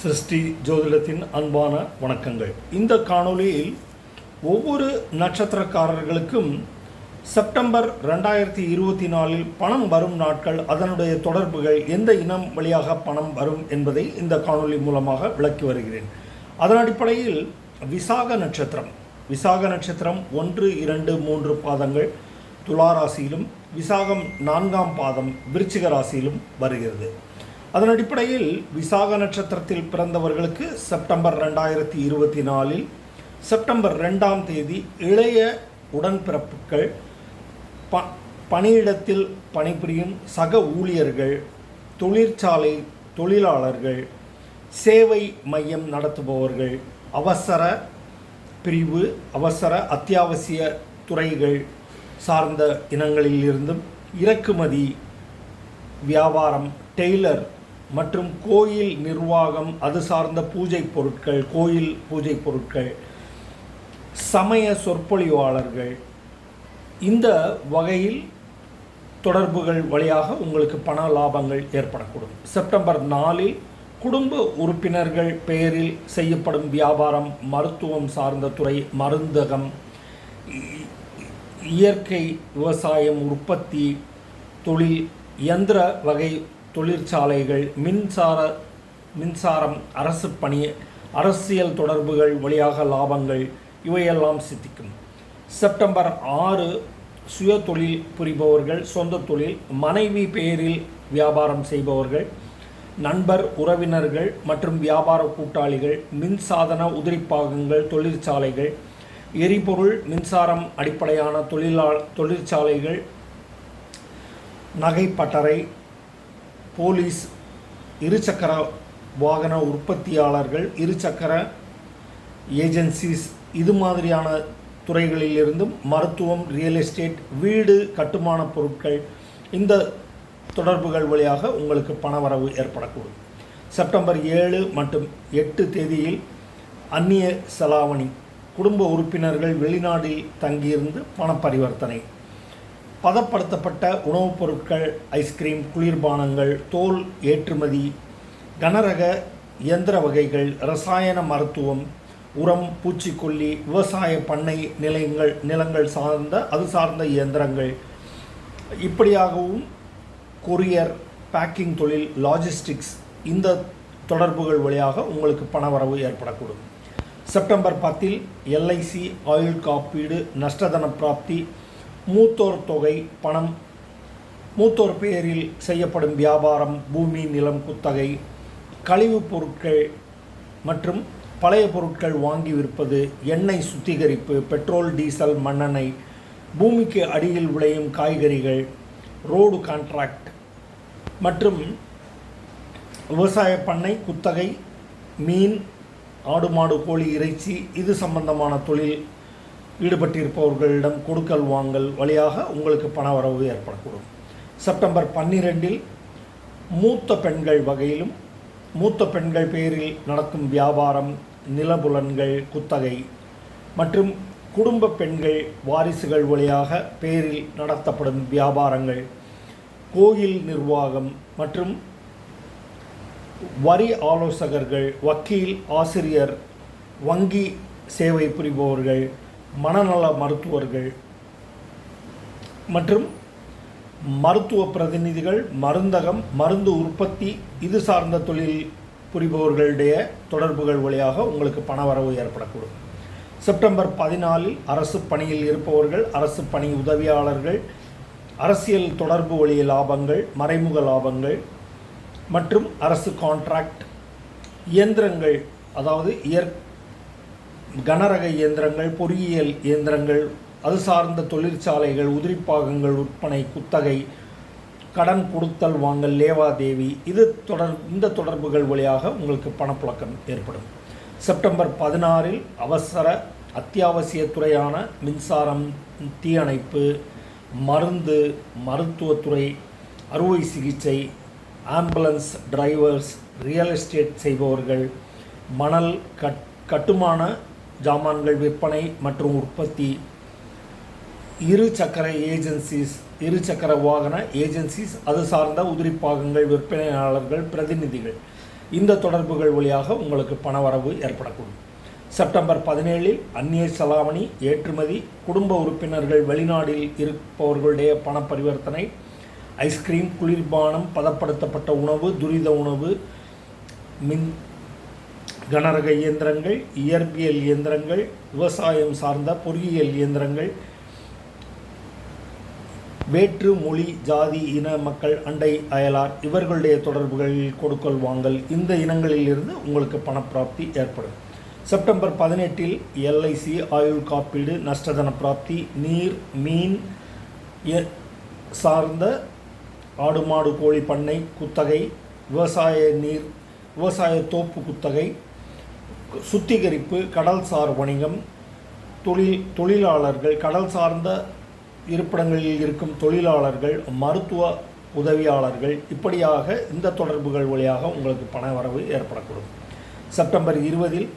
சிருஷ்டி ஜோதிடத்தின் அன்பான வணக்கங்கள். இந்த காணொளியில் ஒவ்வொரு நட்சத்திரக்காரர்களுக்கும் செப்டம்பர் ரெண்டாயிரத்தி இருபத்தி நாலில் பணம் வரும் நாட்கள் அதனுடைய தொடர்புகள் எந்த இனம் வழியாக பணம் வரும் என்பதை இந்த காணொளி மூலமாக விளக்கி வருகிறேன். அதன் அடிப்படையில் விசாக நட்சத்திரம் விசாக நட்சத்திரம் ஒன்று இரண்டு மூன்று பாதங்கள் துலா ராசியிலும் விசாகம் நான்காம் பாதம் விருச்சிக ராசியிலும் வருகிறது. அதன் அடிப்படையில் விசாக நட்சத்திரத்தில் பிறந்தவர்களுக்கு செப்டம்பர் ரெண்டாயிரத்தி இருபத்தி நாலில் செப்டம்பர் ரெண்டாம் தேதி இளைய உடன்பிறப்புகள் ப பணியிடத்தில் பணிபுரியும் சக ஊழியர்கள் தொழிற்சாலை தொழிலாளர்கள் சேவை மையம் நடத்துபவர்கள் அவசர பிரிவு அவசர அத்தியாவசிய துறைகள் சார்ந்த இனங்களிலிருந்தும் இறக்குமதி வியாபாரம் டெய்லர் மற்றும் கோயில் நிர்வாகம் அது சார்ந்த பூஜை பொருட்கள் கோயில் பூஜை பொருட்கள் சமய சொற்பொழிவாளர்கள் இந்த வகையில் தொடர்புகள் வழியாக உங்களுக்கு பண லாபங்கள் ஏற்படக்கூடும். செப்டம்பர் நாலில் குடும்ப உறுப்பினர்கள் பெயரில் செய்யப்படும் வியாபாரம் மருத்துவம் சார்ந்த துறை மருந்தகம் இயற்கை விவசாயம் உற்பத்தி தொழில் இயந்திர வகை தொழிற்சாலைகள் மின்சார மின்சாரம் அரசு பணி அரசியல் தொடர்புகள் வழியாக லாபங்கள் இவையெல்லாம் சித்திக்கும். செப்டம்பர் ஆறு சுய தொழில் புரிபவர்கள் சொந்த தொழில் மனைவி பெயரில் வியாபாரம் செய்பவர்கள் நண்பர் உறவினர்கள் மற்றும் வியாபார கூட்டாளிகள் மின்சாதன உதிரிப்பாகங்கள் தொழிற்சாலைகள் எரிபொருள் மின்சாரம் அடிப்படையான தொழிலா தொழிற்சாலைகள் நகைப்பட்டறை போலீஸ் இருசக்கர வாகன உற்பத்தியாளர்கள் இருசக்கர ஏஜென்சிஸ் இது மாதிரியான துறைகளிலிருந்தும் மருத்துவம் ரியல் எஸ்டேட் வீடு கட்டுமான பொருட்கள் இந்த தொடர்புகள் வழியாக உங்களுக்கு பணவரவு ஏற்படக்கூடும். செப்டம்பர் ஏழு மற்றும் எட்டு தேதியில் அந்நிய செலாவணி குடும்ப உறுப்பினர்கள் வெளிநாட்டில் தங்கியிருந்து பண பரிவர்த்தனை பதப்படுத்தப்பட்ட உணவுப் பொருட்கள் ஐஸ்கிரீம் குளிர்பானங்கள் தோல் ஏற்றுமதி கனரக இயந்திர வகைகள் ரசாயன மருத்துவம் உரம் பூச்சிக்கொல்லி விவசாய பண்ணை நிலையங்கள் நிலங்கள் சார்ந்த அது சார்ந்த இயந்திரங்கள். இப்படியாகவும் கொரியர் பேக்கிங் தொழில் லாஜிஸ்டிக்ஸ் இந்த தொடர்புகள் வழியாக உங்களுக்கு பணவரவு ஏற்படக்கூடும். செப்டம்பர் பத்தில் எல்ஐசி ஆயுள் காப்பீடு நஷ்டதன பிராப்தி மூத்தோர் தொகை பணம். மூத்தோர் பெயரில் செய்யப்படும் வியாபாரம் பூமி நிலம் குத்தகை கழிவுப் பொருட்கள் மற்றும் பழைய பொருட்கள் வாங்கி விற்பது எண்ணெய் சுத்திகரிப்பு பெட்ரோல் டீசல் மண்ணெண்ணெய் பூமிக்கு அடியில் விளையும் காய்கறிகள் ரோடு கான்ட்ராக்ட் மற்றும் விவசாய பண்ணை குத்தகை மீன் ஆடு மாடு கோழி இறைச்சி இது சம்பந்தமான தொழில் ஈடுபட்டிருப்பவர்களிடம் கொடுக்கல் வாங்கல் வழியாக உங்களுக்கு பணவரவு ஏற்படக்கூடும். செப்டம்பர் பன்னிரெண்டில் மூத்த பெண்கள் வகையிலும் மூத்த பெண்கள் பேரில் நடக்கும் வியாபாரம் நிலபுலன்கள் குத்தகை மற்றும் குடும்ப பெண்கள் வாரிசுகள் வழியாக பேரில் நடத்தப்படும் வியாபாரங்கள் கோயில் நிர்வாகம் மற்றும் வரி ஆலோசகர்கள் வக்கீல் ஆசிரியர் வங்கி சேவை புரிபவர்கள் மனநல மருத்துவர்கள் மற்றும் மருத்துவ பிரதிநிதிகள் மருந்தகம் மருந்து உற்பத்தி இது சார்ந்த தொழில் புரிபவர்களுடைய தொடர்புகள் வழியாக உங்களுக்கு பணவரவு ஏற்படக்கூடும். செப்டம்பர் பதினாலில் அரசு பணியில் இருப்பவர்கள் அரசு பணி உதவியாளர்கள் அரசியல் தொடர்பு வழி லாபங்கள் மறைமுக லாபங்கள் மற்றும் அரசு கான்ட்ராக்ட் இயந்திரங்கள் அதாவது இயற் கனரக இயந்திரங்கள் பொறியியல் இயந்திரங்கள் அது சார்ந்த தொழிற்சாலைகள் உதிரிப்பாகங்கள் விற்பனை குத்தகை கடன் கொடுத்தல் வாங்கல் லேவாதேவி இது தொடர் இந்த தொடர்புகள் வழியாக உங்களுக்கு பணப்புழக்கம் ஏற்படும். செப்டம்பர் பதினாறில் அவசர அத்தியாவசிய துறையான மின்சாரம் தீயணைப்பு மருந்து மருத்துவத்துறை அறுவை சிகிச்சை ஆம்புலன்ஸ் டிரைவர்ஸ் ரியல் எஸ்டேட் செய்பவர்கள் மணல் கட் கட்டுமான ஜாமான்கள் விற்பனை மற்றும் உற்பத்தி. இரு சக்கர ஏஜென்சிஸ் இரு சக்கர வாகன ஏஜென்சிஸ் அது சார்ந்த உதிரிப்பாகங்கள் விற்பனையாளர்கள் பிரதிநிதிகள். இந்த தொடர்புகள் வழியாக உங்களுக்கு பணவரவு ஏற்படக்கூடும். செப்டம்பர் பதினேழில் அந்நிய செலாவணி ஏற்றுமதி குடும்ப உறுப்பினர்கள் வெளிநாட்டில் இருப்பவர்களுடைய பண பரிவர்த்தனை ஐஸ்கிரீம் குளிர்பானம் பதப்படுத்தப்பட்ட உணவு துரித உணவு மின் கனரக இயந்திரங்கள் இயற்பியல் இயந்திரங்கள் விவசாயம் சார்ந்த பொறியியல் இயந்திரங்கள் வேற்று மொழி ஜாதி இன மக்கள் அண்டை அயலார் இவர்களுடைய தொடர்புகளில் கொடுக்கல் வாங்கல் இந்த இனங்களில் இருந்து உங்களுக்கு பணப்பிராப்தி ஏற்படும். செப்டம்பர் பதினெட்டில் எல்ஐசி ஆயுள் காப்பீடு நஷ்டதன பிராப்தி நீர் மீன் சார்ந்த ஆடு மாடு கோழி பண்ணை குத்தகை விவசாய நீர் விவசாய தோப்பு குத்தகை சுத்திகரிப்பு கடல்சார் வணிகம் தொழில் தொழிலாளர்கள் கடல் சார்ந்த இருப்பிடங்களில் இருக்கும் தொழிலாளர்கள் மருத்துவ உதவியாளர்கள் இப்படியாக இந்த தொடர்புகள் வழியாக உங்களுக்கு பண வரவு ஏற்படக்கூடும். செப்டம்பர் இருபதில்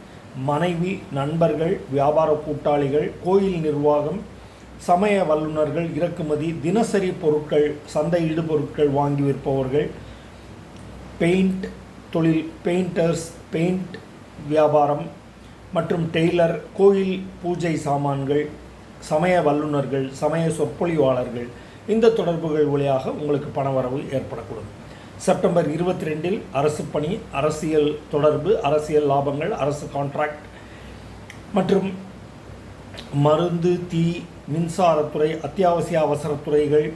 மனைவி நண்பர்கள் வியாபார கூட்டாளிகள் கோயில் நிர்வாகம் சமய வல்லுநர்கள் இறக்குமதி தினசரி பொருட்கள் சந்தை பொருட்கள் வாங்கி விற்பவர்கள் பெயிண்ட் தொழில் பெயிண்டர்ஸ் பெயிண்ட் வியாபாரம் மற்றும் டெய்லர் கோயில் பூஜை சாமான்கள் சமய வல்லுநர்கள் சமய சொற்பொழிவாளர்கள். இந்த தொடர்புகள் வழியாக உங்களுக்கு பணவரவு ஏற்படக்கூடும். செப்டம்பர் இருபத்தி ரெண்டில் அரசு பணி அரசியல் தொடர்பு அரசியல் லாபங்கள் அரசு கான்ட்ராக்ட் மற்றும் மருந்து தீ மின்சாரத்துறை அத்தியாவசிய அவசரத்துறைகள்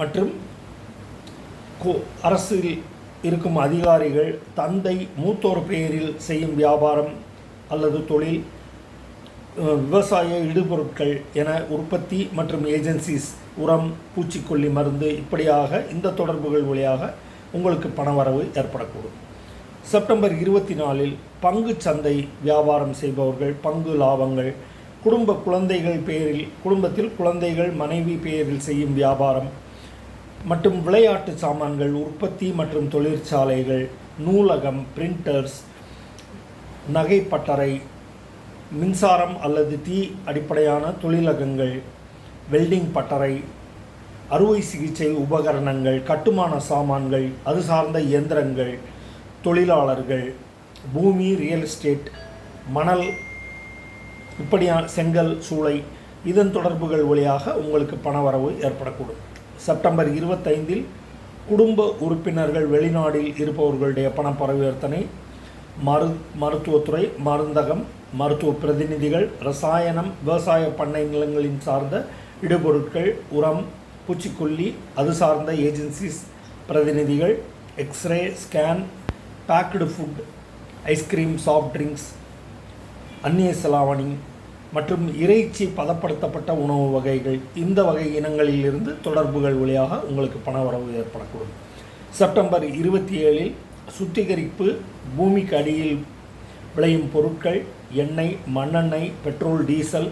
மற்றும் அரசில் இருக்கும் அதிகாரிகள் தந்தை மூத்தோர் பெயரில் செய்யும் வியாபாரம் அல்லது தொழில் விவசாய இடுபொருட்கள் என உற்பத்தி மற்றும் ஏஜென்சிஸ் உரம் பூச்சிக்கொல்லி மருந்து இப்படியாக இந்த தொடர்புகள் வழியாக உங்களுக்கு பணவரவு ஏற்படக்கூடும். செப்டம்பர் இருபத்தி நாலில் பங்கு சந்தை வியாபாரம் செய்பவர்கள் பங்கு லாபங்கள் குடும்ப குழந்தைகள் பெயரில் குடும்பத்தில் குழந்தைகள் மனைவி பெயரில் செய்யும் வியாபாரம் மற்றும் விளையாட்டு சாமான்கள் உற்பத்தி மற்றும் தொழிற்சாலைகள் நூலகம் பிரிண்டர்ஸ் நகைப்பட்டறை மின்சாரம் அல்லது தீ அடிப்படையான தொழிலகங்கள் வெல்டிங் பட்டறை அறுவை சிகிச்சை உபகரணங்கள் கட்டுமான சாமான்கள் அது சார்ந்த இயந்திரங்கள் தொழிலாளர்கள் பூமி ரியல் எஸ்டேட் மணல் இப்படியான செங்கல் சூளை இதன் தொடர்புகள் வழியாக உங்களுக்கு பணவரவு ஏற்படக்கூடும். செப்டம்பர் இருபத்தைந்தில் குடும்ப உறுப்பினர்கள் வெளிநாடில் இருப்பவர்களுடைய பண பரிவர்த்தனை மரு மருத்துவத்துறை மருந்தகம் மருத்துவ பிரதிநிதிகள் ரசாயனம் விவசாய பண்ணை நிலங்களின் சார்ந்த இடுபொருட்கள் உரம் பூச்சிக்கொல்லி அது சார்ந்த ஏஜென்சிஸ் பிரதிநிதிகள் X-ray scan packed food ice cream soft drinks அந்நிய செலாவணி மற்றும் இறைச்சி பதப்படுத்தப்பட்ட உணவு வகைகள் இந்த வகை இனங்களிலிருந்து தொடர்புகள் வழியாக உங்களுக்கு பணவரவு ஏற்படக்கூடும். செப்டம்பர் இருபத்தி ஏழில் சுத்திகரிப்பு பூமிக்கு அடியில் விளையும் பொருட்கள் எண்ணெய் மண்ணெண்ணெய் பெட்ரோல் டீசல்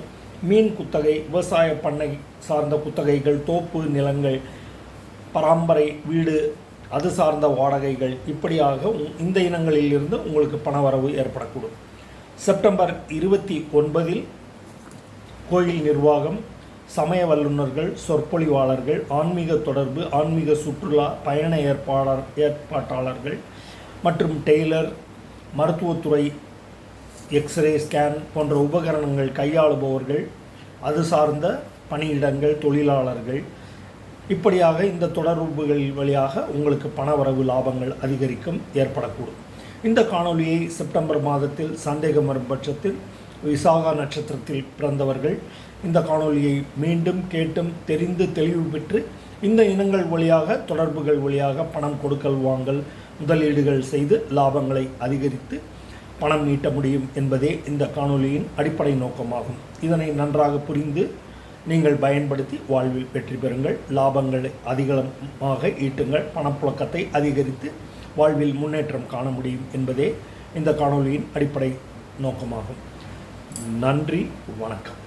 மீன் குத்தகை விவசாய பண்ணை சார்ந்த குத்தகைகள் தோப்பு நிலங்கள் பராம்பரை வீடு அது சார்ந்த வாடகைகள் இப்படியாக இந்த இனங்களில் இருந்து உங்களுக்கு பணவரவு ஏற்படக்கூடும். செப்டம்பர் இருபத்தி ஒன்பதில் கோயில் நிர்வாகம் சமய வல்லுநர்கள் சொற்பொழிவாளர்கள் ஆன்மீக தொடர்பு ஆன்மீக சுற்றுலா பயண ஏற்பாளர் ஏற்பாட்டாளர்கள் மற்றும் டெய்லர் மருத்துவத்துறை எக்ஸ்ரே ஸ்கேன் போன்ற உபகரணங்கள் கையாளுபவர்கள் அது சார்ந்த பணியிடங்கள் தொழிலாளர்கள். இப்படியாக இந்த தொடர்புகள் வழியாக உங்களுக்கு பணவரவு லாபங்கள் அதிகரிக்கும் ஏற்படக்கூடும். இந்த காணொலியை செப்டம்பர் மாதத்தில் சந்தேகம் வரும் பட்சத்தில் விசாகா நட்சத்திரத்தில் பிறந்தவர்கள் இந்த காணொலியை மீண்டும் கேட்டும் தெரிந்து தெளிவு பெற்று இந்த இனங்கள் வழியாக தொடர்புகள் வழியாக பணம் கொடுக்கல் வாங்கல் முதலீடுகள் செய்து லாபங்களை அதிகரித்து பணம் ஈட்ட முடியும் என்பதே இந்த காணொலியின் அடிப்படை நோக்கமாகும். இதனை நன்றாக புரிந்து நீங்கள் பயன்படுத்தி வாழ்வில் வெற்றி பெறுங்கள். லாபங்களை அதிகமாக ஈட்டுங்கள். பணப்புழக்கத்தை அதிகரித்து வாழ்வில் முன்னேற்றம் காண முடியும் என்பதே இந்த காணொலியின் அடிப்படை நோக்கமாகும். நன்றி வணக்கம்.